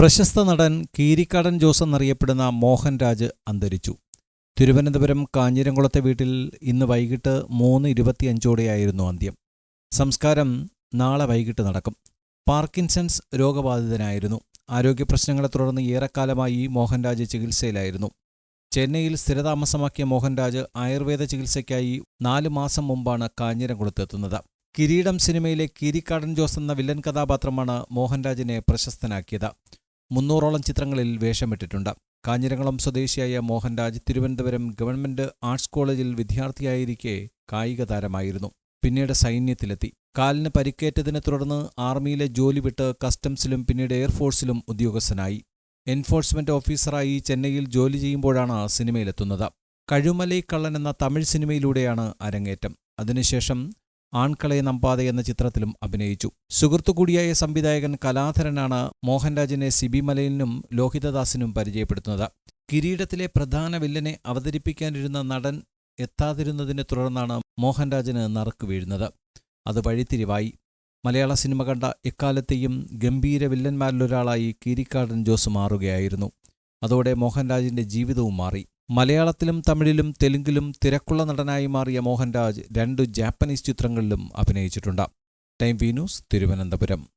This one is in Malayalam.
പ്രശസ്ത നടൻ കീരിക്കാടൻ ജോസ് എന്നറിയപ്പെടുന്ന മോഹൻരാജ് അന്തരിച്ചു. തിരുവനന്തപുരം കാഞ്ഞിരംകുളത്തെ വീട്ടിൽ ഇന്ന് വൈകിട്ട് മൂന്ന് ഇരുപത്തിയഞ്ചോടെയായിരുന്നു അന്ത്യം. സംസ്കാരം നാളെ വൈകിട്ട് നടക്കും. പാർക്കിൻസൺസ് രോഗബാധിതനായിരുന്നു. ആരോഗ്യ പ്രശ്നങ്ങളെ തുടർന്ന് ഏറെക്കാലമായി മോഹൻരാജ് ചികിത്സയിലായിരുന്നു. ചെന്നൈയിൽ സ്ഥിരതാമസമാക്കിയ മോഹൻരാജ് ആയുർവേദ ചികിത്സയ്ക്കായി നാല് മാസം മുമ്പാണ് കാഞ്ഞിരംകുളത്തെത്തുന്നത് കിരീടം സിനിമയിലെ കിരിക്കാടൻ ജോസ് എന്ന വില്ലൻ കഥാപാത്രമാണ് മോഹൻരാജിനെ പ്രശസ്തനാക്കിയത്. മുന്നൂറോളം ചിത്രങ്ങളിൽ വേഷമിട്ടിട്ടുണ്ട്. കാഞ്ഞിരംകുളം സ്വദേശിയായ മോഹൻരാജ് തിരുവനന്തപുരം ഗവൺമെന്റ് ആർട്സ് കോളേജിൽ വിദ്യാർത്ഥിയായിരിക്കെ കായിക താരമായിരുന്നു. പിന്നീട് സൈന്യത്തിലെത്തി. കാലിന് പരിക്കേറ്റതിനെ തുടർന്ന് ആർമിയിലെ ജോലി വിട്ട് കസ്റ്റംസിലും പിന്നീട് എയർഫോഴ്സിലും ഉദ്യോഗസ്ഥനായി. എൻഫോഴ്സ്മെന്റ് ഓഫീസറായി ചെന്നൈയിൽ ജോലി ചെയ്യുമ്പോഴാണ് സിനിമയിലെത്തുന്നത്. കഴുമലൈ കള്ളൻ എന്ന തമിഴ് സിനിമയിലൂടെയാണ് അരങ്ങേറ്റം. അതിനുശേഷം ആൺകളെ നമ്പാതെ എന്ന ചിത്രത്തിലും അഭിനയിച്ചു. സുഹൃത്തുകൂടിയായ സംവിധായകൻ കലാധരനാണ് മോഹൻരാജിനെ സിബി മലയിലിനും ലോഹിതദാസിനും പരിചയപ്പെടുത്തുന്നത്. കിരീടത്തിലെ പ്രധാന വില്ലനെ അവതരിപ്പിക്കാനിരുന്ന നടൻ എത്താതിരുന്നതിനെ തുടർന്നാണ് മോഹൻരാജിന് നറുക്ക് വീഴുന്നത്. അത് വഴിത്തിരിവായി. മലയാള സിനിമ കണ്ട എക്കാലത്തെയും ഗംഭീര വില്ലന്മാരിലൊരാളായി കീരിക്കാടൻ ജോസ് മാറുകയായിരുന്നു. അതോടെ മോഹൻരാജിന്റെ ജീവിതവും മാറി. മലയാളത്തിലും തമിഴിലും തെലുങ്കിലും തിരക്കുള്ള നടനായി മാറിയ മോഹൻരാജ് രണ്ടു ജാപ്പനീസ് ചിത്രങ്ങളിലും അഭിനയിച്ചിട്ടുണ്ട്. Time V news Thiruvananthapuram.